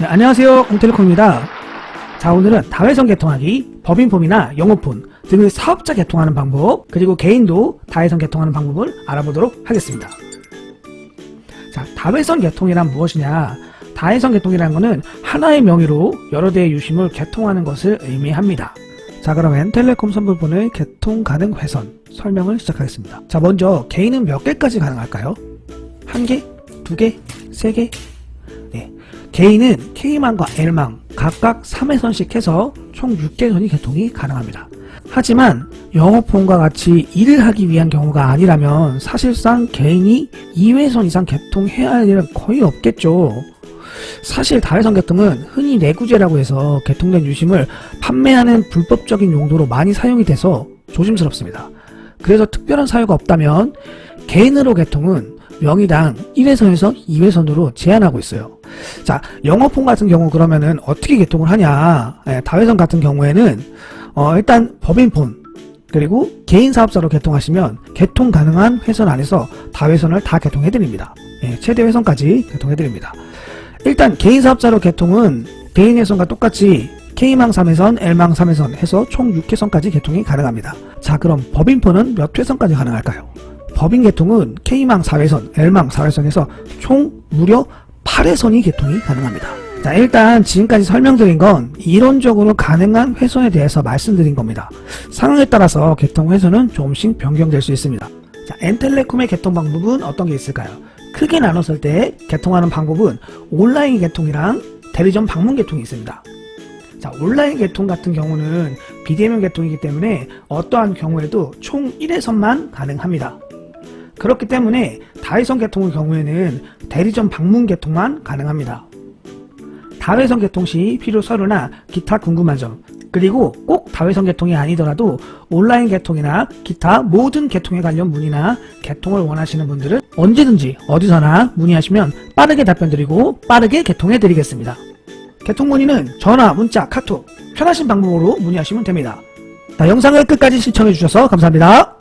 네, 안녕하세요. 웅텔레콤입니다. 자, 오늘은 다회성 개통하기, 법인폼이나 영업폰 등의 사업자 개통하는 방법, 그리고 개인도 다회성 개통하는 방법을 알아보도록 하겠습니다. 자, 다회성 개통이란 무엇이냐? 다회성 개통이라는 것은 하나의 명의로 여러 대의 유심을 개통하는 것을 의미합니다. 자, 그럼 엔텔레콤 선불본의 개통 가능 회선 설명을 시작하겠습니다. 자, 먼저 개인은 몇 개까지 가능할까요? 한 개? 두 개? 세 개? 네. 개인은 K망과 L망 각각 3회선씩 해서 총 6개선이 개통이 가능합니다. 하지만 영업폰과 같이 일을 하기 위한 경우가 아니라면 사실상 개인이 2회선 이상 개통해야 할 일은 거의 없겠죠. 사실 다회선 개통은 흔히 내구재라고 해서 개통된 유심을 판매하는 불법적인 용도로 많이 사용이 돼서 조심스럽습니다. 그래서 특별한 사유가 없다면 개인으로 개통은 명의당 1회선에서 2회선으로 제한하고 있어요. 자, 영업폰 같은 경우 그러면은 어떻게 개통을 하냐? 예, 다회선 같은 경우에는 어, 일단 법인폰 그리고 개인 사업자로 개통하시면 개통 가능한 회선 안에서 다회선을 다 개통해 드립니다. 예, 최대 회선까지 개통해 드립니다. 일단 개인 사업자로 개통은 개인 회선과 똑같이 K망 3회선, L망 3회선 해서 총 6회선까지 개통이 가능합니다. 자, 그럼 법인폰은 몇 회선까지 가능할까요? 법인 개통은 K망 4회선, L망 4회선에서 총 무려 8회선이 개통이 가능합니다. 자, 일단 지금까지 설명드린 건 이론적으로 가능한 회선에 대해서 말씀드린 겁니다. 상황에 따라서 개통 회선은 조금씩 변경될 수 있습니다. 자, 엔텔레콤의 개통 방법은 어떤 게 있을까요? 크게 나눴을 때 개통하는 방법은 온라인 개통이랑 대리점 방문 개통이 있습니다. 자, 온라인 개통 같은 경우는 비대면 개통이기 때문에 어떠한 경우에도 총 1회선만 가능합니다. 그렇기 때문에 다회선 개통의 경우에는 대리점 방문 개통만 가능합니다. 다회선 개통 시 필요 서류나 기타 궁금한 점, 그리고 꼭 다회선 개통이 아니더라도 온라인 개통이나 기타 모든 개통에 관련 문의나 개통을 원하시는 분들은 언제든지 어디서나 문의하시면 빠르게 답변드리고 빠르게 개통해 드리겠습니다. 개통 문의는 전화, 문자, 카톡 편하신 방법으로 문의하시면 됩니다. 자, 영상을 끝까지 시청해 주셔서 감사합니다.